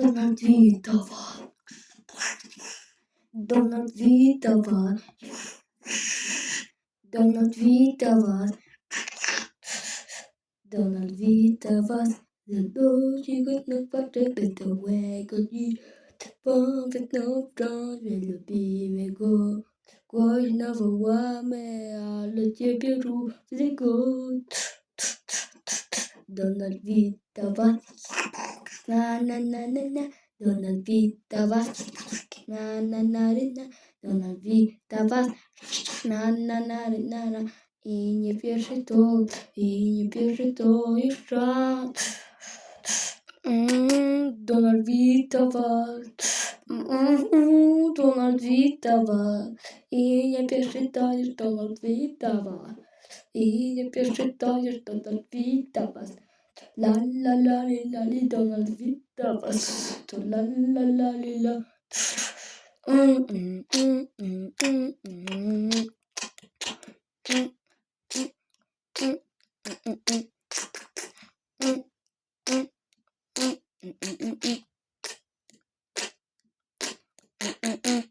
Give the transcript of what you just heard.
Donald wita was. Donald wita was. Donald wita was. Donald wita was. Zadości godnych paczek wesołego dziś. Powiedz no wciąż, że lubimy go. Głośno wołamy, ale ciebie różny głos. Donald wita was. на на на на на Дональд Вита вас, на на на на Дональд Вита на на на на на И не пиши то, и не пиши то и шаг. М-м-м, Дональд Вита вас, м-м-м, Дональд Вита и не пиши то, и Дональд Вита. И не пиши то, и Дональд Вита. La la la la li Donald Vita va la La la li la. Mm. Mm-mm.